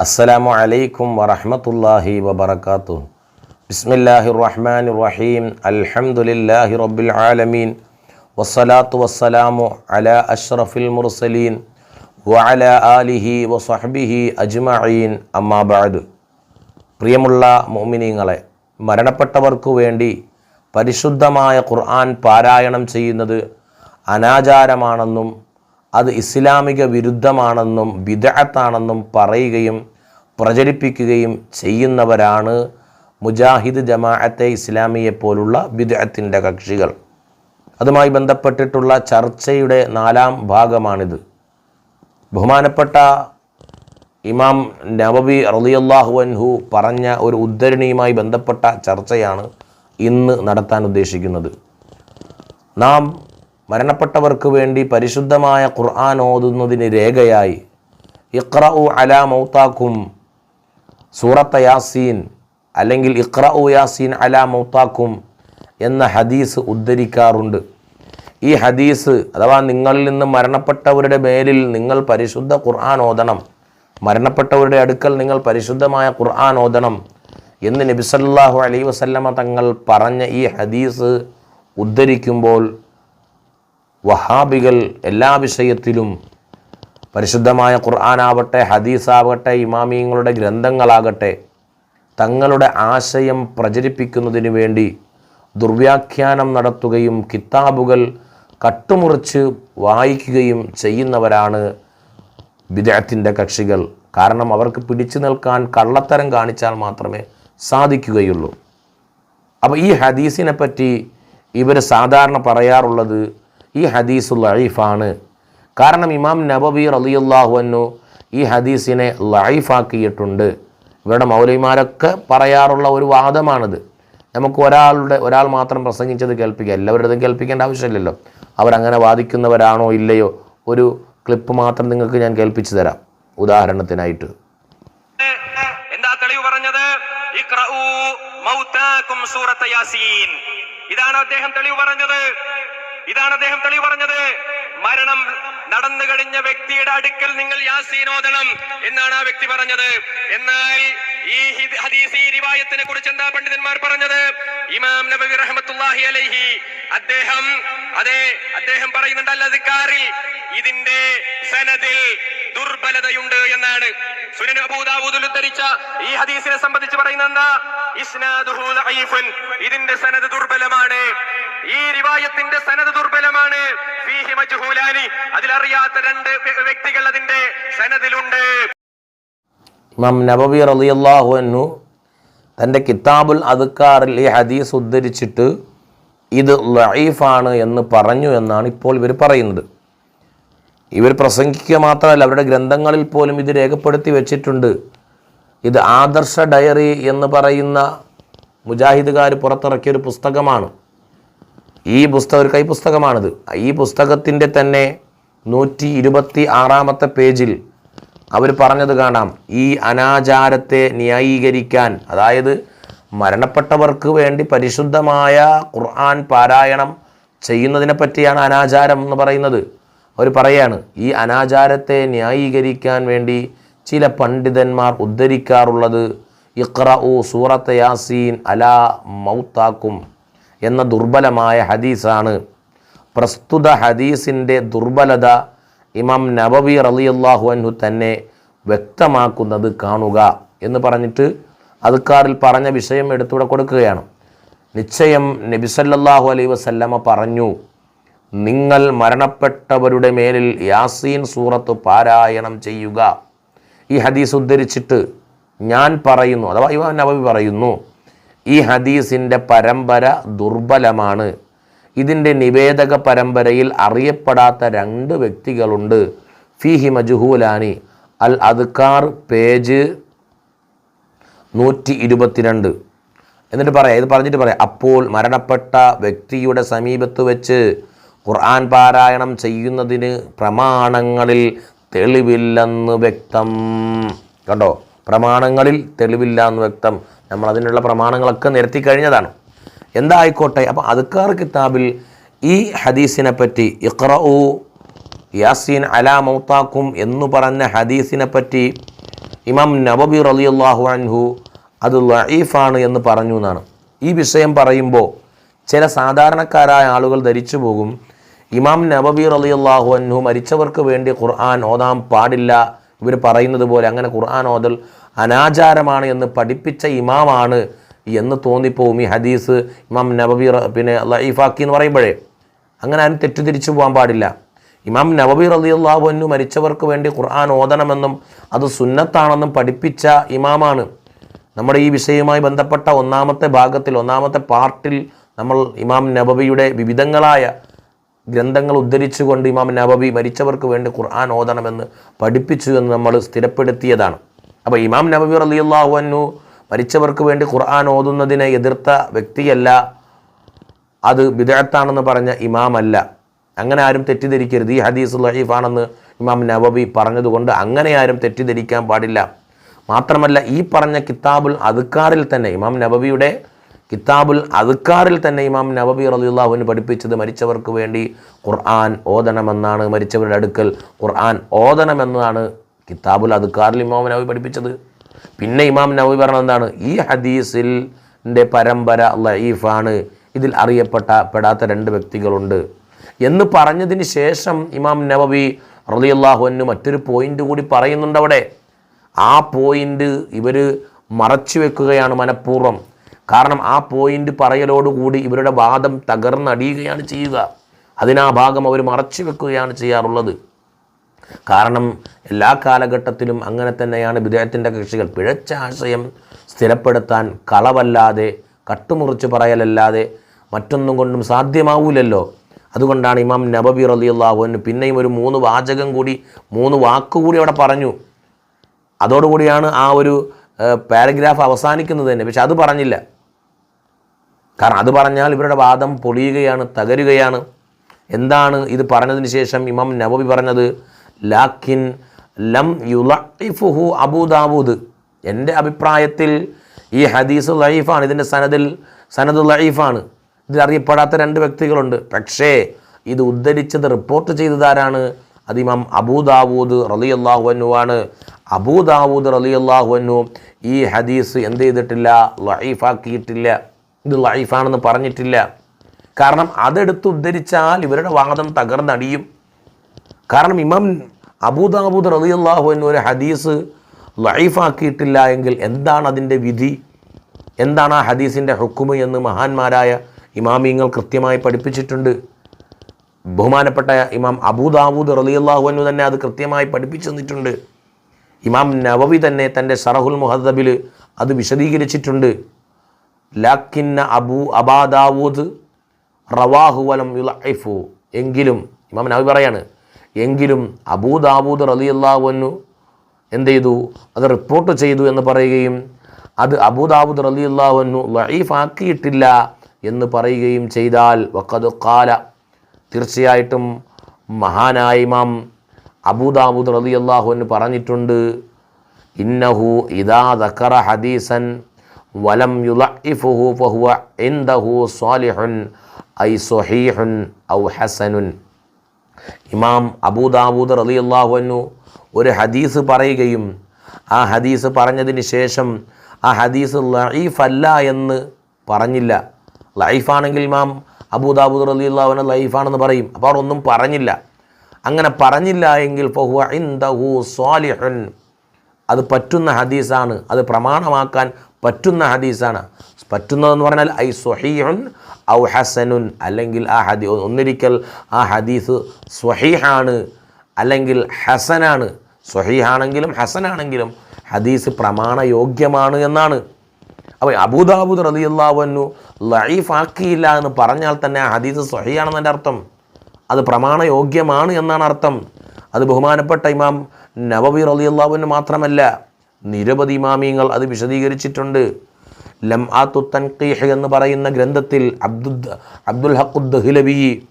അസ്സലാമു അലൈക്കും വറഹ്മത്തുള്ളാഹി വബറകാതുഹു ബിസ്മില്ലാഹിർ റഹ്മാനിർ റഹീം അൽഹംദുലില്ലാഹി റബ്ബിൽ ആലമീൻ. വസ്സലാത്തു വസ്സലാമു അല അഷ്റഫിൽ മുർസലീൻ. വഅല ആലിഹി വസഹബിഹി അജ്മഈൻ. അമ്മാ ബഅദ്. പ്രിയമുള്ള മോമിനീങ്ങളെ മരണപ്പെട്ടവർക്കു വേണ്ടി പരിശുദ്ധമായ ഖുർആൻ പാരായണം ചെയ്യുന്നത് അനാചാരമാണെന്നും അത് ഇസ്ലാമിക വിരുദ്ധമാണെന്നും വിദഗത്താണെന്നും പറയുകയും പ്രചരിപ്പിക്കുകയും ചെയ്യുന്നവരാണ് മുജാഹിദ് ജമാഅത്തെ ഇസ്ലാമിയെ പോലുള്ള വിദഗത്തിന്റെ കക്ഷികൾ. അതുമായി ബന്ധപ്പെട്ടിട്ടുള്ള ചർച്ചയുടെ നാലാം ഭാഗമാണിത്. ബഹുമാനപ്പെട്ട ഇമാം നവബി റളിയല്ലാഹു അൻഹു പറഞ്ഞ ഒരു ഉദ്ധരണിയുമായി ബന്ധപ്പെട്ട ചർച്ചയാണ് ഇന്ന് നടത്താൻ ഉദ്ദേശിക്കുന്നത്. നാം മരണപ്പെട്ടവർക്ക് വേണ്ടി പരിശുദ്ധമായ ഖുർആൻ ഓതുന്നതിന് രേഖയായി. ഇഖ്റഉ അലാ മൗത്താക്കും സൂറത്ത യാസീൻ അല്ലെങ്കിൽ ഇഖ്റഉ യാസീൻ അലാ മൗത്താക്കും എന്ന ഹദീസ് ഉദ്ധരിക്കാറുണ്ട്. ഈ ഹദീസ് അഥവാ നിങ്ങളിൽ നിന്ന് മരണപ്പെട്ടവരുടെ മേലിൽ നിങ്ങൾ പരിശുദ്ധ ഖുർആൻ ഓതണം മരണപ്പെട്ടവരുടെ അടുക്കൽ നിങ്ങൾ പരിശുദ്ധമായ ഖുർആൻ ഓതണം എന്ന് നബിസല്ലാഹു അലൈഹി വസല്ലമ തങ്ങൾ പറഞ്ഞ ഈ ഹദീസ് ഉദ്ധരിക്കുമ്പോൾ വഹാബികൾ എല്ലാ വിഷയത്തിലും പരിശുദ്ധമായ ഖുർആനാവട്ടെ ഹദീസാവട്ടെ ഇമാമിയങ്ങളുടെ ഗ്രന്ഥങ്ങളാകട്ടെ തങ്ങളുടെ ആശയം പ്രചരിപ്പിക്കുന്നതിന് വേണ്ടി ദുർവ്യാഖ്യാനം നടത്തുകയും കിതാബുകൾ കട്ടുമുറിച്ച് വായിക്കുകയും ചെയ്യുന്നവരാണ് വിദേഹത്തിന്റെ കക്ഷികൾ. കാരണം അവർക്ക് പിടിച്ചു നിൽക്കാൻ കള്ളത്തരം കാണിച്ചാൽ മാത്രമേ സാധിക്കുകയുള്ളൂ. അപ്പോൾ ഈ ഹദീസിനെ പറ്റി ഇവർ സാധാരണ പറയാറുള്ളത് ഈ ഹദീസ് ലൈഫാണ് കാരണം ഇമാം നബബി റലിയുല്ലാഹുവന്നു ഈ ഹദീസിനെ ലൈഫാക്കിയിട്ടുണ്ട് ഇവരുടെ മൗലൈമാരൊക്കെ പറയാറുള്ള ഒരു വാദമാണിത്. നമുക്ക് ഒരാളുടെ ഒരാൾ മാത്രം പ്രസംഗിച്ചത് കേൾപ്പിക്കുക എല്ലാവരുടെതും കേൾപ്പിക്കേണ്ട ആവശ്യമില്ലല്ലോ. അവരങ്ങനെ വാദിക്കുന്നവരാണോ ഇല്ലയോ ഒരു ക്ലിപ്പ് മാത്രം നിങ്ങൾക്ക് ഞാൻ കേൾപ്പിച്ചു തരാം. ഉദാഹരണത്തിനായിട്ട്. എന്താ തെളിവ് ഇതാണ് അദ്ദേഹം തെളിവ് പറഞ്ഞത്. ഇതാണ് അദ്ദേഹം തെളിവ് പറഞ്ഞത്. മരണം നടന്നു കഴിഞ്ഞ വ്യക്തിയുടെ അടുക്കൽ നിങ്ങൾ യാസീനോദണം എന്നാണ് ആ വ്യക്തി പറഞ്ഞത്. എന്നാൽ ഈ ഹദീസി റിവായത്തിനെ കുറിച്ച് എന്താ പണ്ഡിതന്മാർ പറഞ്ഞത്? ഇമാം നബി റഹ്മത്തുള്ളാഹി അലൈഹി അദ്ദേഹം അതെ അദ്ദേഹം പറയുന്നുണ്ട് അല്ലതിക്കാറിൽ ഇതിന്റെ സനദിൽ ദുർബലതയുണ്ട് എന്നാണ്. സുനൻ അബൂദാവൂദിൽ ഉദ്ധരിച്ച ഈ ഹദീസിനെ സംബന്ധിച്ച് പറയുന്നത് എന്താ? ഇതിന്റെ സനദ് ദുർബലമാണ്. ഈ റിവായത്തിന്റെ സനത് ദുർബലമാണ്. അതിലറിയാത്ത രണ്ട് വ്യക്തികൾ അതിന്റെ സനദിലുണ്ട്. ഇമാം നബബി റളിയല്ലാഹു അൻഹു തന്റെ കിതാബുൽ അദ്ക്കാറിൽ ഈ ഹദീസ് ഉദ്ധരിച്ചിട്ട് ഇത് ലൈഫാണ് എന്ന് പറഞ്ഞു എന്നാണ് ഇപ്പോൾ ഇവർ പറയുന്നത്. ഇവർ പ്രസംഗിക്കുക മാത്രമല്ല അവരുടെ ഗ്രന്ഥങ്ങളിൽ പോലും ഇത് രേഖപ്പെടുത്തി വെച്ചിട്ടുണ്ട്. ഇത് ആദർശ ഡയറി എന്ന് പറയുന്ന മുജാഹിദുകാർ പുറത്തിറക്കിയൊരു പുസ്തകമാണ്. ഈ പുസ്തകം ഒരു കൈപുസ്തകമാണിത്. ഈ പുസ്തകത്തിന്റെ തന്നെ നൂറ്റി ഇരുപത്തി ആറാമത്തെ പേജിൽ അവർ പറഞ്ഞത് കാണാം. ഈ അനാചാരത്തെ ന്യായീകരിക്കാൻ അതായത് മരണപ്പെട്ടവർക്ക് വേണ്ടി പരിശുദ്ധമായ ഖുർആൻ പാരായണം ചെയ്യുന്നതിനെ പറ്റിയാണ് അനാചാരം എന്ന് പറയുന്നത്. അവർ പറയാണ് ഈ അനാചാരത്തെ ന്യായീകരിക്കാൻ വേണ്ടി ചില പണ്ഡിതന്മാർ ഉദ്ധരിക്കാറുള്ളത് ഇഖ്റഉ സൂറത്ത് യാസീൻ അലാ മൗത്താക്കും. എന്ന ദുർബലമായ ഹദീസാണ്. പ്രസ്തുത ഹദീസിന്റെ ദുർബലത ഇമാം നബവി റളിയല്ലാഹു അൻഹു തന്നെ വ്യക്തമാക്കുന്നത് കാണുക എന്ന് പറഞ്ഞിട്ട് അതുക്കാറിൽ പറഞ്ഞ വിഷയം എടുത്തുകൂടെ കൊടുക്കുകയാണ്. നിശ്ചയം നബിസല്ലാഹു അലൈ വസല്ലമ പറഞ്ഞു നിങ്ങൾ മരണപ്പെട്ടവരുടെ മേലിൽ യാസീൻ സൂറത്ത് പാരായണം ചെയ്യുക. ഈ ഹദീസ് ഉദ്ധരിച്ചിട്ട് ഞാൻ പറയുന്നു അഥവാ ഇവ നബവി പറയുന്നു ഈ ഹദീസിന്റെ പരമ്പര ദുർബലമാണ്. ഇതിന്റെ നിവേദക പരമ്പരയിൽ അറിയപ്പെടാത്ത രണ്ട് വ്യക്തികളുണ്ട്. ഫിഹി മജുഹൂലാനി അൽ അദ്കാർ പേജ് നൂറ്റി ഇരുപത്തിരണ്ട് എന്നിട്ട് പറയാം ഇത് പറഞ്ഞിട്ട് പറയാം അപ്പോൾ മരണപ്പെട്ട വ്യക്തിയുടെ സമീപത്ത് വെച്ച് ഖുർആൻ പാരായണം ചെയ്യുന്നതിന് പ്രമാണങ്ങളിൽ തെളിവില്ലെന്ന് വ്യക്തം. കണ്ടോ? പ്രമാണങ്ങളിൽ തെളിവില്ല എന്ന് വ്യക്തം. നമ്മൾ അതിനുള്ള പ്രമാണങ്ങളൊക്കെ നിരത്തി കഴിഞ്ഞതാണ്. എന്തായിക്കോട്ടെ? അപ്പോൾ അതുക്കാർ കിതാബിൽ ഈ ഹദീസിനെ പറ്റി ഇഖ്റഉ യാസീൻ അലാ മൗത്താക്കും എന്ന് പറഞ്ഞ ഹദീസിനെ പറ്റി ഇമാം നബബി റളിയല്ലാഹു അൻഹു അത് ലഈഫാണ് എന്ന് പറഞ്ഞു എന്നാണ്. ഈ വിഷയം പറയുമ്പോൾ ചില സാധാരണക്കാരായ ആളുകൾ ധരിച്ചു പോകും. ഇമാം നബബി റളിയല്ലാഹു അൻഹു മരിച്ചവർക്ക് വേണ്ടി ഖുർആൻ ഓതാൻ പാടില്ല. ഇവർ പറയുന്നത് പോലെ അങ്ങനെ ഖുർആൻ ഓതൽ അനാചാരമാണ് എന്ന് പഠിപ്പിച്ച ഇമാമാണ് എന്ന് തോന്നിപ്പോവും ഈ ഹദീസ് ഇമാം നബബി പിന്നെ ലൈഫാക്കി എന്ന് പറയുമ്പോഴേ. അങ്ങനെ അതിന് തെറ്റിദ്ധരിച്ചു പോകാൻ പാടില്ല. ഇമാം നവബി റളിയല്ലാഹു അൻഹു മരിച്ചവർക്ക് വേണ്ടി ഖുർആൻ ഓതണമെന്നും അത് സുന്നത്താണെന്നും പഠിപ്പിച്ച ഇമാമാണ്. നമ്മുടെ ഈ വിഷയവുമായി ബന്ധപ്പെട്ട ഒന്നാമത്തെ ഭാഗത്തിൽ ഒന്നാമത്തെ പാർട്ടിൽ നമ്മൾ ഇമാം നബബിയുടെ വിവിധങ്ങളായ ഗ്രന്ഥങ്ങൾ ഉദ്ധരിച്ചുകൊണ്ട് ഇമാം നബബി മരിച്ചവർക്ക് വേണ്ടി ഖുർആൻ ഓതണമെന്ന് പഠിപ്പിച്ചു എന്ന് നമ്മൾ സ്ഥിരപ്പെടുത്തിയതാണ്. അപ്പോൾ ഇമാം നബബി റളിയല്ലാഹു അൻഹു മരിച്ചവർക്ക് വേണ്ടി ഖുർആൻ ഓതുന്നതിനെ എതിർത്ത വ്യക്തിയല്ല. അത് വിദഗത്താണെന്ന് പറഞ്ഞ ഇമാമല്ല. അങ്ങനെ ആരും തെറ്റിദ്ധരിക്കരുത്. ഈ ഹദീസ് ലഹീഫാണെന്ന് ഇമാം നവബി പറഞ്ഞതുകൊണ്ട് അങ്ങനെ ആരും തെറ്റിദ്ധരിക്കാൻ പാടില്ല. മാത്രമല്ല ഈ പറഞ്ഞ കിതാബുൽ അതുക്കാറിൽ തന്നെ ഇമാം നബബിയുടെ കിതാബുൽ അതുക്കാറിൽ തന്നെ ഇമാം നബബി റളിയല്ലാഹുവിന് പഠിപ്പിച്ചത് മരിച്ചവർക്ക് വേണ്ടി ഖുർആൻ ഓതണമെന്നാണ് മരിച്ചവരുടെ അടുക്കൽ. ഖുർആൻ ഓതണമെന്നാണ് കിതാബുൽ അതുക്കാറിൽ ഇമാം നവി പഠിപ്പിച്ചത്. പിന്നെ ഇമാം നവി പറഞ്ഞത് എന്താണ്? ഈ ഹദീസിൽ പരമ്പര ലൈഫാണ് ഇതിൽ അറിയപ്പെട്ട പെടാത്ത രണ്ട് വ്യക്തികളുണ്ട്. എന്ന് പറഞ്ഞതിന് ശേഷം ഇമാം നബവി റലിയല്ലാഹുവിന് മറ്റൊരു പോയിന്റ് കൂടി പറയുന്നുണ്ട് അവിടെ. ആ പോയിന്റ് ഇവർ മറച്ചു വെക്കുകയാണ് മനഃപൂർവം. കാരണം ആ പോയിന്റ് പറയലോടുകൂടി ഇവരുടെ വാദം തകർന്നടിയുകയാണ് ചെയ്യുക. അതിനാ ഭാഗം അവർ മറച്ചു വെക്കുകയാണ് ചെയ്യാറുള്ളത്. കാരണം എല്ലാ കാലഘട്ടത്തിലും അങ്ങനെ തന്നെയാണ് വിദേഹത്തിന്റെ കക്ഷികൾ പിഴച്ച ആശയം സ്ഥിരപ്പെടുത്താൻ കളവല്ലാതെ കട്ടുമുറിച്ച് പറയലല്ലാതെ മറ്റൊന്നും കൊണ്ടും സാധ്യമാവൂലല്ലോ. അതുകൊണ്ടാണ് ഇമാം നബബി റലിയുള്ളാഹുവിന് പിന്നെയും ഒരു മൂന്ന് വാചകം കൂടി മൂന്ന് വാക്കുകൂടി അവിടെ പറഞ്ഞു. അതോടുകൂടിയാണ് ആ ഒരു പാരഗ്രാഫ് അവസാനിക്കുന്നത് തന്നെ. പക്ഷെ അത് പറഞ്ഞില്ല. കാരണം അത് പറഞ്ഞാൽ ഇവരുടെ വാദം പൊളിയുകയാണ് തകരുകയാണ്. എന്താണ് ഇത് പറഞ്ഞതിന് ശേഷം ഇമാം നബബി പറഞ്ഞത്? ലാക്കിൻ ലം യുലഇഫുഹു അബൂദാബൂദ് എന്റെ അഭിപ്രായത്തിൽ ഈ ഹദീസ് ലൈഫാണ് ഇതിന്റെ സനദിൽ സനദ് ലൈഫാണ്. ഇതിൽ രണ്ട് വ്യക്തികളുണ്ട്. പക്ഷേ ഇത് ഉദ്ധരിച്ചത് റിപ്പോർട്ട് ചെയ്തതാരാണ് അത് ഇമാം അബൂദാവൂദ് റളിയല്ലാഹു ആണ്. അബൂദാവൂദ് റളിയല്ലാഹു ഈ ഹദീസ് എന്ത് ചെയ്തിട്ടില്ല? ലൈഫാക്കിയിട്ടില്ല. ഇത് ലൈഫാണെന്ന് പറഞ്ഞിട്ടില്ല. കാരണം അതെടുത്ത് ഉദ്ധരിച്ചാൽ ഇവരുടെ വാദം തകർന്നടിയും കാരണം ഇമാം അബൂദാബൂദ് റളിയല്ലാഹു അൻഹു ഒരു ഹദീസ് ലൈഫാക്കിയിട്ടില്ല എങ്കിൽ എന്താണ് അതിന്റെ വിധി? എന്താണ് ആ ഹദീസിന്റെ ഹുക്കുമ് എന്ന് മഹാന്മാരായ ഇമാമിങ്ങൾ കൃത്യമായി പഠിപ്പിച്ചിട്ടുണ്ട്. ബഹുമാനപ്പെട്ട ഇമാം അബൂദാവൂദ് റളിയല്ലാഹു എന്നു തന്നെ അത് കൃത്യമായി പഠിപ്പിച്ചു തന്നിട്ടുണ്ട്. ഇമാം നവവി തന്നെ തന്റെ ഷറഹുൽ മുഹദ്ദബിൽ അത് വിശദീകരിച്ചിട്ടുണ്ട്. ലാക്കിന്ന അബൂ അബാദാവൂദ് റവാഹുവലം യുലൈഫു എങ്കിലും ഇമാം നവി പറയാണ് എങ്കിലും അബൂദാബൂദ് റലിയല്ലാവുന്നു എന്ത് ചെയ്തു? അത് റിപ്പോർട്ട് ചെയ്തു എന്ന് പറയുകയും അത് അബൂദാബുദ് റലിയല്ലാവുന്നു ലൈഫ് ആക്കിയിട്ടില്ല എന്ന് പറയുകയും ചെയ്താൽ വക്കത് കാല തീർച്ചയായിട്ടും മഹാനായ ഇമാം അബൂദാബുദ് റലിയല്ലാഹുവിന് പറഞ്ഞിട്ടുണ്ട് ഇന്നഹു ഇദാ ദക്കറ ഹദീസൻ വലം യുലഇഫുഹു ഫഹുവ ഇൻദഹു സ്വാലിഹുൻ ഐ സ്വഹീഹുൻ ഔ ഹസനുൻ. ഇമാം അബൂദാവൂദ് റളിയല്ലാഹു അൻഹു ഒരു ഹദീസ് പറയുകയും ആ ഹദീസ് പറഞ്ഞതിന് ശേഷം ആ ഹദീസ് ലൈഫ് അല്ല എന്ന് പറഞ്ഞില്ല. ലൈഫാണെങ്കിൽ ഇമാം അബൂദാബൂദ് റളിയല്ലാഹു അൻഹു ലൈഫാണെന്ന് പറയും. അപ്പോൾ അവർ ഒന്നും പറഞ്ഞില്ല. അങ്ങനെ പറഞ്ഞില്ല എങ്കിൽ അത് പറ്റുന്ന ഹദീസാണ്. അത് പ്രമാണമാക്കാൻ പറ്റുന്ന ഹദീസാണ്. പറ്റുന്നതെന്ന് പറഞ്ഞാൽ ഐ സ്വഹീഹുൻ ഔ ഹസനുൻ. അല്ലെങ്കിൽ ആ ഹദീ ഒന്നിരിക്കൽ ആ ഹദീസ് സ്വഹീഹാണ് അല്ലെങ്കിൽ ഹസനാണ്. സ്വഹീഹാണെങ്കിലും ഹസനാണെങ്കിലും ഹദീസ് പ്രമാണയോഗ്യമാണ് എന്നാണ്. അപ്പോൾ അബൂദാബുദ് റളിയല്ലാഹു ലൈഫ് ആക്കിയില്ല എന്ന് പറഞ്ഞാൽ തന്നെ ആ ഹദീസ് സ്വഹീയാണെന്നതിന്റെ അർത്ഥം. അത് പ്രമാണയോഗ്യമാണ് എന്നാണ് അർത്ഥം. അത് ബഹുമാനപ്പെട്ട ഇമാം നവബി അള്ളാഹുവിന് മാത്രമല്ല നിരവധി ഇമാമിയങ്ങൾ അത് വിശദീകരിച്ചിട്ടുണ്ട്. ലം ആത്തു തൻഖീഹ് എന്ന് പറയുന്ന ഗ്രന്ഥത്തിൽ അബ്ദുദ് അബ്ദുൽ ഹഖുദ്ദഹിലബി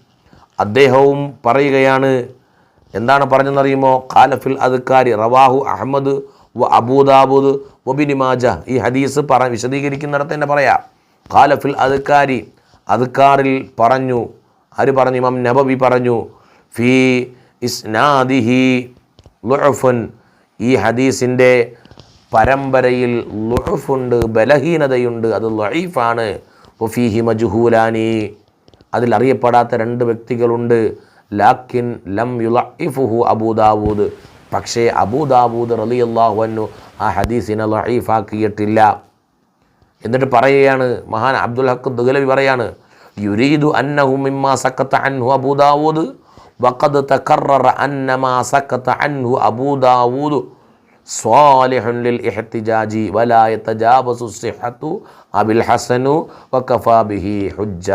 അദ്ദേഹവും പറയുകയാണ്. എന്താണ് പറഞ്ഞെന്നറിയുമോ? ഖാലഫിൽ അദ്ക്കാരി റവാഹു അഹമ്മദ് വ അബൂദാബുദ് വബിനി മാജ. ഈ ഹദീസ് പറ വിശദീകരിക്കുന്നിടത്ത് തന്നെ പറയാം. ഖാലഫിൽ അദ്ക്കാരി അദ്ക്കാറിൽ പറഞ്ഞു. ആര് പറഞ്ഞു? ഇമാം നബവി പറഞ്ഞു. ഫി ഇസ്നാദിഹി ലുഅഫുൻ. ഈ ഹദീസിന്റെ പരമ്പരയിൽ ലുഹുഫുണ്ട് ബലഹീനതയുണ്ട് അത് ലൈഫാണ് ഒഫീഹി മജുഹൂലാനി. അതിൽ അറിയപ്പെടാത്ത രണ്ട് വ്യക്തികളുണ്ട്. ലാക്കിൻ ലം യുലഇഫുഹു അബൂദാവൂദ് പക്ഷേ അബൂദാബൂദ് റളിയല്ലാഹു അൻഹു ആ ഹദീസിനെ ലൈഫാക്കിയിട്ടില്ല എന്നിട്ട് പറയുകയാണ് മഹാൻ അബ്ദുൽ ഹക്ക് ദുഗലവി പറയാണ് യുരീദു അന്നഹു മിമ്മാ സക്കത്ത അൻഹു അബൂദാവൂദ് വഖദ് തകററ അന്നമാ സക്കത്ത അൻഹു അബൂദാവൂദ് ഇഹ്തിജാജി ഹുജ്ജ.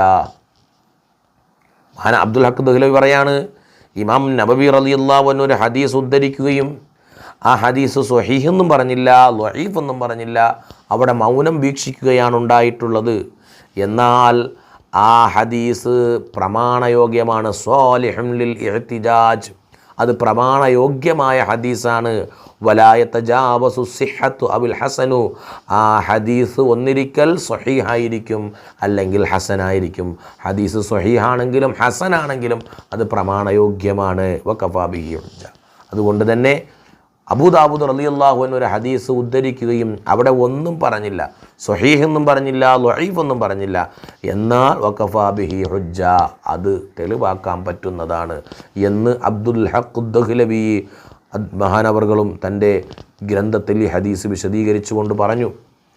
അബ്ദുൽ ഹക്ക് ദഹ്ലവി പറയാണ് ഇമാം നബബി അൻഹു ഒരു ഹദീസ് ഉദ്ധരിക്കുകയും ആ ഹദീസ് സൊഹീഹ് എന്നും പറഞ്ഞില്ല ലൊഹീഫ് എന്നും പറഞ്ഞില്ല അവിടെ മൗനം വീക്ഷിക്കുകയാണ് ഉണ്ടായിട്ടുള്ളത്. എന്നാൽ ആ ഹദീസ് പ്രമാണയോഗ്യമാണ്. ലിൽ ഇഹ്തിജാജ്. അത് പ്രമാണയോഗ്യമായ ഹദീസാണ്. വലായത്ത ജാവസു സിഹത്തു അബുൽ ഹസനു. ആ ഹദീസ് ഒന്നിരിക്കൽ സ്വഹീഹായിരിക്കും അല്ലെങ്കിൽ ഹസനായിരിക്കും. ഹദീസ് സ്വഹീഹാണെങ്കിലും ഹസനാണെങ്കിലും അത് പ്രമാണയോഗ്യമാണ്. വക്കഫാബിഹി ഹുജ്ജ അതുകൊണ്ട് തന്നെ അബൂദാബുദ് റളിയല്ലാഹുവിൻ ഒരു ഹദീസ് ഉദ്ധരിക്കുകയും അവിടെ ഒന്നും പറഞ്ഞില്ല. സ്വഹീഹ് എന്നും പറഞ്ഞില്ല ലൊഹീഫ് ഒന്നും പറഞ്ഞില്ല. എന്നാൽ വക്കഫാബിഹി ഹുജ്ജ അത് തെളിവാക്കാൻ പറ്റുന്നതാണ് എന്ന് അബ്ദുൽ ഹഖ് മഹാനവറുകളും തന്റെ ഗ്രന്ഥത്തിൽ ഈ ഹദീസ് വിശദീകരിച്ചുകൊണ്ട് പറഞ്ഞു.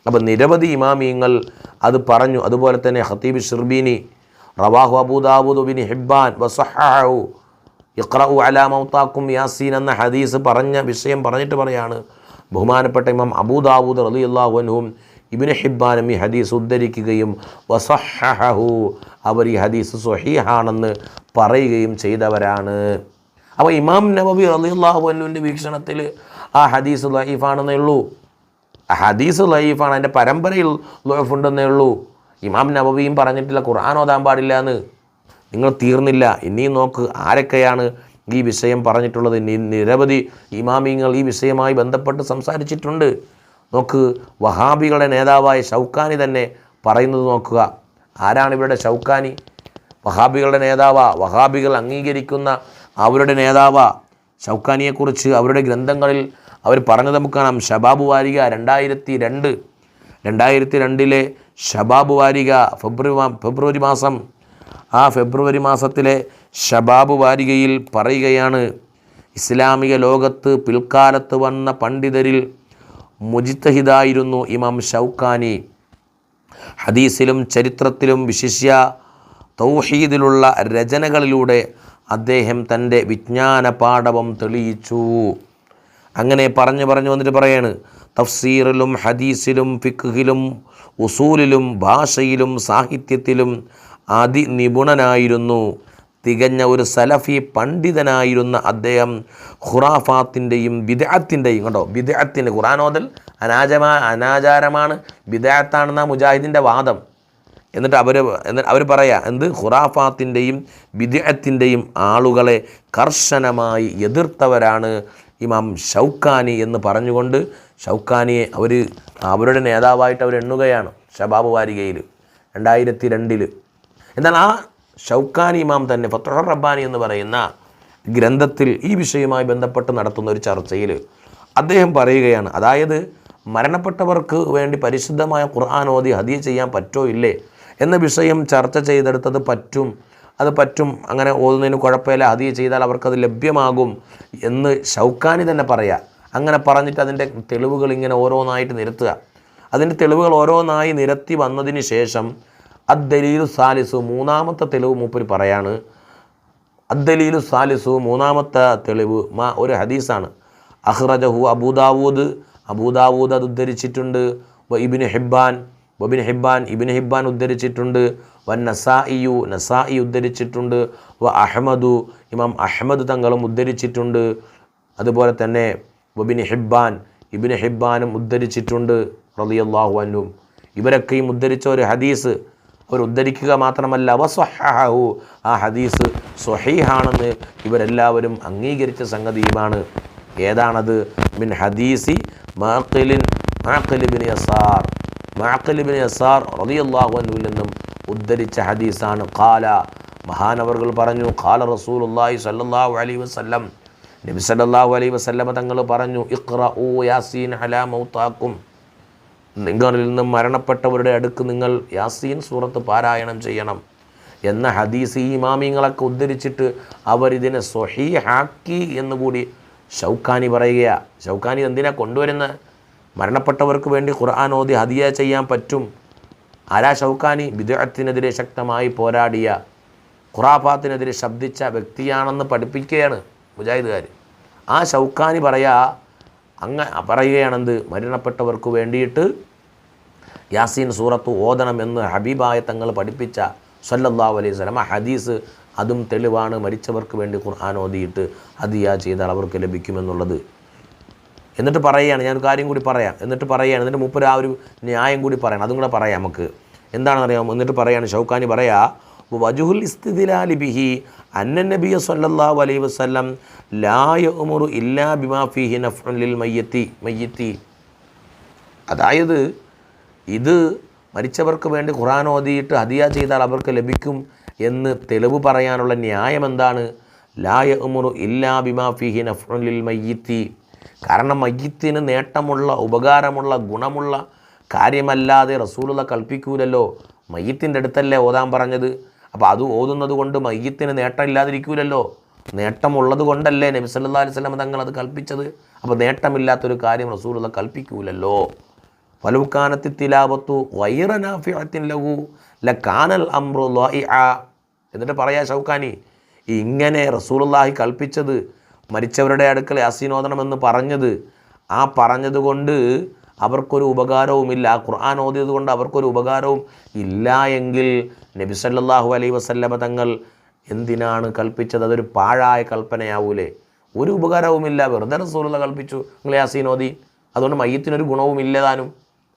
അപ്പം നിരവധി ഇമാമിയങ്ങൾ അത് പറഞ്ഞു. അതുപോലെ തന്നെ ഹത്തീബ് ഷിർബീനി റവാഹു അബൂദാബുദ് ബിൻ ഹിബ്ബാൻ വസഹാഹു ഇഖ്റഉ അലാ മൗത്താക്കും യാസീൻ എന്ന ഹദീസ് പറഞ്ഞ വിഷയം പറഞ്ഞിട്ട് പറയാണ്. ബഹുമാനപ്പെട്ട ഇമാം അബൂദാവൂദ് റളിയല്ലാഹു അൻഹും ഇബ്നു ഹിബ്ബാനും ഈ ഹദീസ് ഉദ്ധരിക്കുകയും വസഹഹു അവർ ഈ ഹദീസ് സ്വഹീഹാണെന്ന് പറയുകയും ചെയ്തവരാണ്. അപ്പോൾ ഇമാം നബവി റളിയല്ലാഹു അൻഹുവിന്റെ വീക്ഷണത്തിൽ ആ ഹദീസ് ലൈഫാണെന്നേ ഉള്ളൂ. ആ ഹദീസ് ലൈഫാണ് അതിന്റെ പരമ്പരയിൽ ലൈഫ് ഉണ്ടെന്നേ ഉള്ളൂ. ഇമാം നബവിയും പറഞ്ഞിട്ടില്ല ഖുർആൻ ഓതാൻ പാടില്ല എന്ന്. നിങ്ങൾ തീർന്നില്ല. ഇനിയും നോക്ക് ആരൊക്കെയാണ് ഈ വിഷയം പറഞ്ഞിട്ടുള്ളത്. നിരവധി ഇമാമിങ്ങൾ ഈ വിഷയമായി ബന്ധപ്പെട്ട് സംസാരിച്ചിട്ടുണ്ട്. നോക്ക് വഹാബികളുടെ നേതാവായ ഷൗക്കാനി തന്നെ പറയുന്നത് നോക്കുക. ആരാണ് ഇവരുടെ ഷൗക്കാനി? വഹാബികളുടെ നേതാവാ. വഹാബികൾ അംഗീകരിക്കുന്ന അവരുടെ നേതാവാ. ഷൗക്കാനിയെക്കുറിച്ച് അവരുടെ ഗ്രന്ഥങ്ങളിൽ അവർ പറഞ്ഞത് നമുക്ക് കാണാം. ഷബാബ് വാരിക രണ്ടായിരത്തി രണ്ട്. രണ്ടായിരത്തി രണ്ടിലെ ഷബാബ് വാരിക ഫെബ്രുവരി ഫെബ്രുവരി മാസം ആ ഫെബ്രുവരി മാസത്തിലെ ഷബാബ് വാരികയിൽ പറയുകയാണ് ഇസ്ലാമിക ലോകത്ത് പിൽക്കാലത്ത് വന്ന പണ്ഡിതരിൽ മുജിത്തഹിദായിരുന്നു ഇമാം ഷൗക്കാനി. ഹദീസിലും ചരിത്രത്തിലും വിശിഷ്യ തൗഹീദിലുള്ള രചനകളിലൂടെ അദ്ദേഹം തന്റെ വിജ്ഞാന പാഠവം തെളിയിച്ചു. അങ്ങനെ പറഞ്ഞു പറഞ്ഞു വന്നിട്ട് പറയാണ് തഫ്സീറിലും ഹദീസിലും ഫിഖിലും ഉസൂലിലും ഭാഷയിലും സാഹിത്യത്തിലും അതിനിപുണനായിരുന്നു. തികഞ്ഞ ഒരു സലഫി പണ്ഡിതനായിരുന്ന അദ്ദേഹം ഖുറാഫാത്തിന്റെയും വിദേഹത്തിന്റെയും കണ്ടോ? വിദേഹത്തിന്റെ ഖുറാനോദൽ അനാചമാ അനാചാരമാണ്. വിദേഹത്താണെന്ന മുജാഹിദിന്റെ വാദം. എന്നിട്ട് അവർ എന്നിട്ട് അവർ പറയാ എന്ത്? ഖുറാഫാത്തിന്റെയും വിദേഹത്തിന്റെയും ആളുകളെ കർശനമായി എതിർത്തവരാണ് ഇമാം ഷൗക്കാനി എന്ന് പറഞ്ഞുകൊണ്ട് ഷൗക്കാനിയെ അവർ അവരുടെ നേതാവായിട്ട് അവർ എണ്ണുകയാണ് ഷബാബ് വാരികയിൽ രണ്ടായിരത്തി രണ്ടിൽ എന്നാൽ ആ ഷൗക്കാനി ഇമാം തന്നെ ഫത്തുഹർ റബ്ബാനി എന്ന് പറയുന്ന ഗ്രന്ഥത്തിൽ ഈ വിഷയവുമായി ബന്ധപ്പെട്ട് നടത്തുന്ന ഒരു ചർച്ചയിൽ അദ്ദേഹം പറയുകയാണ് അതായത് മരണപ്പെട്ടവർക്ക് വേണ്ടി പരിശുദ്ധമായ ഖുർആൻ ഓതി ഹദിയ ചെയ്യാൻ പറ്റോ ഇല്ലേ? എന്ന വിഷയം ചർച്ച ചെയ്തെടുത്തത് പറ്റും അത് പറ്റും അങ്ങനെ ഓതുന്നതിന് കുഴപ്പമില്ല ഹദിയ ചെയ്താൽ അവർക്കത് ലഭ്യമാകും എന്ന് ഷൗക്കാനി തന്നെ പറയാം. അങ്ങനെ പറഞ്ഞിട്ട് അതിന്റെ തെളിവുകൾ ഇങ്ങനെ ഓരോന്നായിട്ട് നിരത്തുക. അതിന്റെ തെളിവുകൾ ഓരോന്നായി നിരത്തി വന്നതിന് ശേഷം അദ്ദലീലു സാലിസു മൂന്നാമത്തെ തെളിവ് മൂപ്പര് പറയാണ്. അദ്ദലീലു സാലിസു മൂന്നാമത്തെ തെളിവ് മാ ഒരു ഹദീസാണ്. അഹ്റജഹു അബൂദാവൂദ് അബൂദാവൂദ് അത് ഉദ്ധരിച്ചിട്ടുണ്ട്. ഇബിന് ഹിബ്ബാൻ ബബിൻ ഹിബ്ബാൻ ഇബിൻ ഹിബ്ബാൻ ഉദ്ധരിച്ചിട്ടുണ്ട്. വൻ നസായിയു നസായി ഉദ്ധരിച്ചിട്ടുണ്ട്. വ അഹമ്മദു ഇമാം അഹമ്മദ് തങ്ങളും ഉദ്ധരിച്ചിട്ടുണ്ട്. അതുപോലെ തന്നെ ബബിൻ ഹിബ്ബാൻ ഇബിൻ ഹിബ്ബാനും ഉദ്ധരിച്ചിട്ടുണ്ട്. റളിയല്ലാഹു അനും ഇവരൊക്കെയും ഉദ്ധരിച്ച ഒരു ഹദീസ് അവർ ഉദ്ധരിക്കുക മാത്രമല്ല വസ്വഹു ആ ഹദീസ് സ്വഹീഹാണെന്ന് ഇവരെല്ലാവരും അംഗീകരിച്ച സംഗതിയുമാണ്. ഏതാണത്? മിൻ ഹദീസി മാഖിലിൻ മാക്കലിബിൻ യസാർ. മാക്കലിബിൻ യസാർ അൻഹുവിൽ നിന്നും ഉദ്ധരിച്ച ഹദീസാണ്. കാല മഹാനവറുകൾ പറഞ്ഞു ഖാല റസൂലുള്ളാഹി സ്വല്ലല്ലാഹു അലൈഹി വസല്ലം. നബി സല്ലല്ലാഹു അലൈഹി വസല്ലമ തങ്ങൾ പറഞ്ഞു ഇഖ്റഊ യാസീൻ ഹലാ മൗതാക്കും നിങ്ങളിൽ നിന്ന് മരണപ്പെട്ടവരുടെ അടുക്ക് നിങ്ങൾ യാസീൻ സൂറത്ത് പാരായണം ചെയ്യണം എന്ന ഹദീസ് ഈ ഇമാമിങ്ങളൊക്കെ ഉദ്ധരിച്ചിട്ട് അവരിതിനെ സ്വഹീഹാക്കി എന്നുകൂടി ഷൗക്കാനി പറയുകയാണ് ഷൗക്കാനി എന്തിനാ കൊണ്ടുവരുന്നത് മരണപ്പെട്ടവർക്ക് വേണ്ടി ഖുർആൻ ഓതി ഹദിയ ചെയ്യാൻ പറ്റും. ആരാ ഷൗക്കാനി വിദേഹത്തിനെതിരെ ശക്തമായി പോരാടിയ ഖുറാഫാത്തിനെതിരെ ശബ്ദിച്ച വ്യക്തിയാണെന്ന് പഠിപ്പിക്കുകയാണ് മുജാഹിദുകാർ ആ ഷൗക്കാനി പറയാ അങ്ങ പറയുകയാണെന്ത് മരണപ്പെട്ടവർക്ക് വേണ്ടിയിട്ട് യാസീൻ സൂറത്ത് ഓതണം എന്ന് ഹബീബായ തങ്ങൾ പഠിപ്പിച്ച സല്ലല്ലാഹു അലൈഹി സ്വലം ഹദീസ് അതും തെളിവാണ്. മരിച്ചവർക്ക് വേണ്ടി ഖുർആൻ ഓതിയിട്ട് ഹദിയ ചെയ്താൽ അവർക്ക് ലഭിക്കുമെന്നുള്ളത്. എന്നിട്ട് പറയുകയാണ് ഞാൻ കാര്യം കൂടി പറയാം. എന്നിട്ട് പറയുകയാണ് എന്നിട്ട് മുപ്പര് ആ ഒരു ന്യായം കൂടി പറയണം. അതും കൂടെ പറയാം നമുക്ക്. എന്താണെന്ന് അറിയാം എന്നിട്ട് പറയുകയാണ് ഷൗക്കാനി പറയാ വജുഹുൽ ഇസ്തിദിലാലിബിഹി അന്ന നബിയ സല്ലല്ലാഹു അലൈഹി വസ്ലം ലായ യഉമുറു ഇല്ലാ ബിമാഫിഹി നഫ്ലിൽ മയ്യത്തി മയ്യത്തി. അതായത് ഇത് മരിച്ചവർക്ക് വേണ്ടി ഖുറാൻ ഓതിയിട്ട് ഹദിയ ചെയ്താൽ അവർക്ക് ലഭിക്കും എന്ന് തെളിവ് പറയാനുള്ള ന്യായം എന്താണ്? ലായ ഉമുറു ഇല്ലാ ബിമാഫിഹി നഫ്ലിൽ മയ്യത്തി. കാരണം മയ്യത്തിന് നേട്ടമുള്ള ഉപകാരമുള്ള ഗുണമുള്ള കാര്യമല്ലാതെ റസൂലുള്ള കൽപ്പിക്കൂലല്ലോ. മയ്യത്തിന്റെ അടുത്തല്ലേ ഓതാൻ പറഞ്ഞത്? അപ്പോൾ അത് ഓതുന്നത് കൊണ്ട് മയ്യത്തിന് നേട്ടം ഇല്ലാതിരിക്കൂലല്ലോ. നേട്ടമുള്ളത് കൊണ്ടല്ലേ നബി സല്ലാ അലൈഹി സ്വലം തങ്ങൾ അത് കൽപ്പിച്ചത്? അപ്പോൾ നേട്ടമില്ലാത്തൊരു കാര്യം റസൂലുള്ള കൽപ്പിക്കൂലല്ലോ. ഫലൂക്കാനത്തി തിലാപത്തു വൈറനാഫിയത്തിൻ ലഹു കാനൽ അമ്രു എന്നിട്ട് പറയാ ഷൗക്കാനി ഇങ്ങനെ റസൂലുള്ളാഹി കൽപ്പിച്ചത് മരിച്ചവരുടെ അടുക്കൽ യാസീനോദനമെന്ന് പറഞ്ഞത്. ആ പറഞ്ഞത് കൊണ്ട് അവർക്കൊരു ഉപകാരവുമില്ല. ആ ഖുർആൻ ഓതിയത് കൊണ്ട് അവർക്കൊരു ഉപകാരവും ഇല്ല എങ്കിൽ നബി സല്ലല്ലാഹു അലൈഹി വസല്ലമ തങ്ങൾ എന്തിനാണ് കൽപ്പിച്ചത്? അതൊരു പാഴായ കൽപ്പനയാവൂലേ? ഒരു ഉപകാരവുമില്ല. വെറുതെ റസൂലുള്ള കൽപ്പിച്ചു. നിങ്ങൾ ഓതി. അതുകൊണ്ട് മയ്യത്തിനൊരു ഗുണവും ഇല്ലതാനും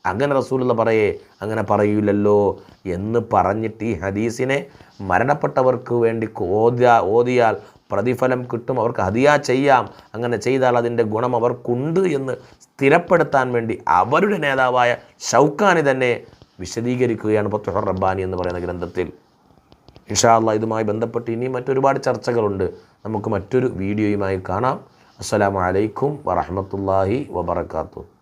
അങ്ങനെ റസൂലുള്ള പറയേ അങ്ങനെ പറയൂലല്ലോ എന്ന് പറഞ്ഞിട്ട് ഈ ഹദീസിനെ മരണപ്പെട്ടവർക്ക് വേണ്ടി ഓതിയ ഓതിയാൽ പ്രതിഫലം കിട്ടും. അവർക്ക് ഹദിയ ചെയ്യാം. അങ്ങനെ ചെയ്താൽ അതിന്റെ ഗുണം അവർക്കുണ്ട് എന്ന് സ്ഥിരപ്പെടുത്താൻ വേണ്ടി അവരുടെ നേതാവായ ഷൗക്കാനെ തന്നെ വിശദീകരിക്കുകയാണ് പത്തുഹർ റബ്ബാനി എന്ന് പറയുന്ന ഗ്രന്ഥത്തിൽ. ഇൻഷാ അള്ളാ ഇതുമായി ബന്ധപ്പെട്ട് ഇനിയും മറ്റൊരുപാട് ചർച്ചകളുണ്ട്. നമുക്ക് മറ്റൊരു വീഡിയോയുമായി കാണാം. അസ്സലാമു അലൈക്കും വറഹ്മത്തുള്ളാഹി വബറകാതുഹു.